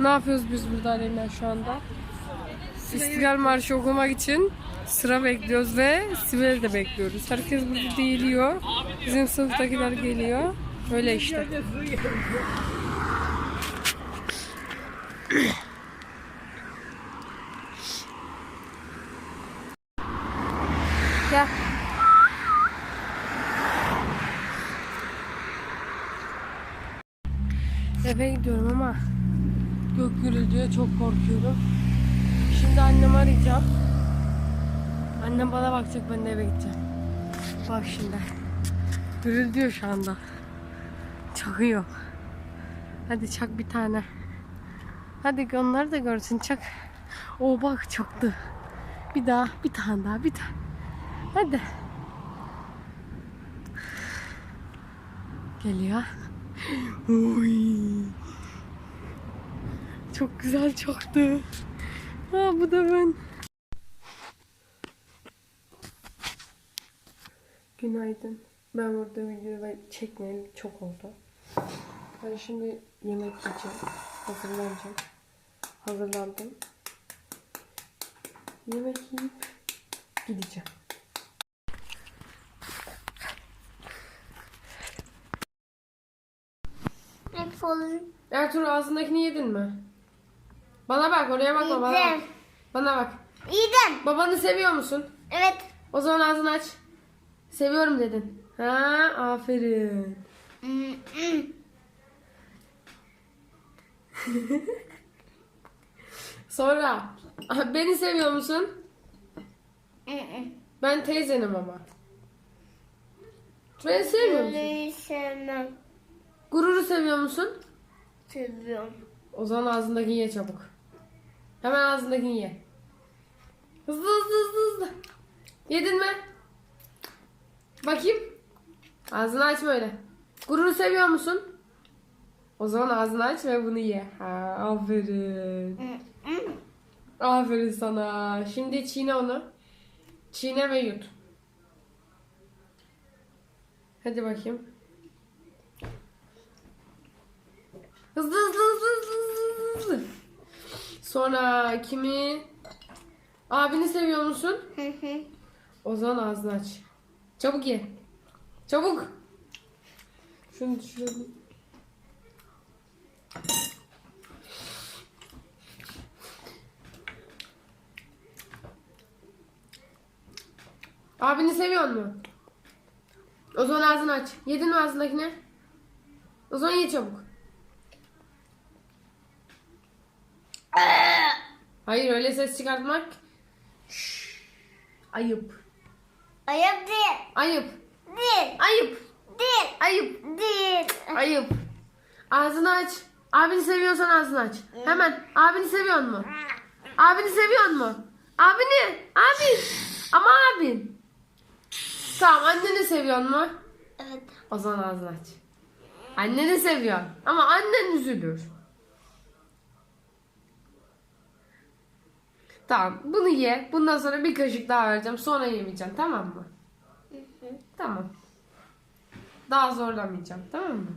Ne yapıyoruz biz burada Aleyna şu anda? İstiklal Marşı okumak için sıra bekliyoruz ve Sibel'i de bekliyoruz. Herkes burada değiliyor. Bizim sınıftakiler geliyor. Öyle işte. Gel. Eve gidiyorum ama gök gürültüye çok korkuyorum. Şimdi annemi arayacağım. Annem bana bakacak ben de eve gideceğim. Bak şimdi. Gürültüyor şu anda. Çakıyor. Hadi çak bir tane. Hadi onları da görsün çak. O bak çaktı. Bir daha bir tane daha bir tane. Hadi. Geliyor. Oy. Çok güzel çaktı. Ha bu da ben. Günaydın. Ben burada video çekmeyeli çok oldu. Ben şimdi yemek yiyeceğim. Hazırlanacağım. Hazırlandım. Yemek yiyip gideceğim. Defol. Ertuğrul ağzındakini yedin mi? Bana bak oraya bakma bana bak. Yedim. Bana bak. İyiydim. Babanı seviyor musun? Evet. O zaman ağzını aç. Seviyorum dedin. Ha, aferin. Sonra beni seviyor musun? Ben teyzenim ama. Beni sevmiyor musun? Sevmem. Gururu seviyor musun? Seviyorum. O zaman ağzındakini ye çabuk. Hemen ağzındakini ye. Hızlı hızlı hızlı hızlı. Yedin mi? Bakayım. Ağzını açma öyle. Gururu seviyor musun? O zaman ağzını aç ve bunu ye. Ha, aferin. Aferin sana. Şimdi çiğne onu. Çiğne ve yut. Hadi bakayım. Hızlı hızlı hızlı hızlı hızlı hızlı. Sonra kimi? Abini seviyor musun? Hı hı. O zaman ağzını aç. Çabuk ye. Çabuk. Şunu düşürelim. Abini seviyor mu? O zaman ağzını aç. Yedin mi ağzındakini? O zaman ye çabuk. Hayır öyle ses çıkartmak. Şşş. Ayıp. Ayıp değil. Ayıp. Değil. Ayıp. Değil. Ayıp. Değil. Ayıp. Ağzını aç. Abini seviyorsan ağzını aç. Hemen. Abini seviyor mu? Abini seviyor mu? Abini. Abi. Ama abin. Tamam anneni seviyor mu? Evet. O zaman ağzını aç. Anneni seviyor. Ama annen üzülür. Tamam bunu ye. Bundan sonra bir kaşık daha vereceğim. Sonra yemeyeceğim tamam mı? Tamam. Daha zorlamayacağım tamam mı?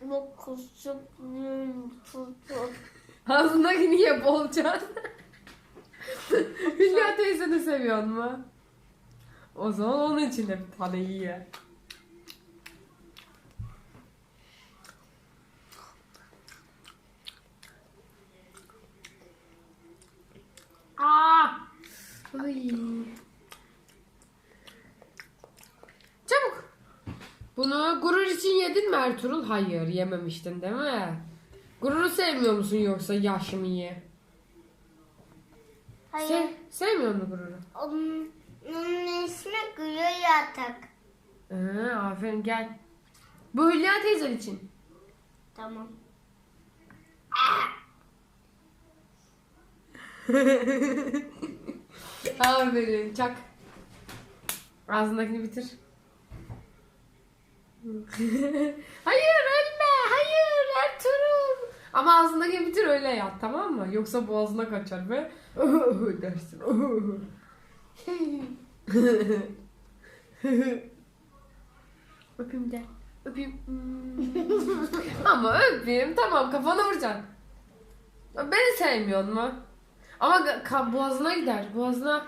Bu küçük çocuk. Ağzındakini ye bolca. Hülya teyzeni seviyor mu? O zaman onun için de bir tane ye. Ay. Çabuk. Bunu gurur için yedin mi Ertuğrul? Hayır yememiştin değil mi? Gururu sevmiyor musun yoksa yaşımı ye? Hayır. Se sevmiyor musun gururu? Onun, onun ismi Gülü Yatak. Ee, aferin gel. Bu Hülya teyzen için. Tamam. Aferin çak. Ağzındakini bitir. hayır ölme. Hayır Ertuğrul. Ama ağzındakini bitir öyle yat tamam mı? Yoksa boğazına kaçar ve dersin. Öpeyim de. Öpeyim. Ama öpeyim. Tamam kafana vuracaksın. Beni sevmiyor mu? Ama boğazına gider. Boğazına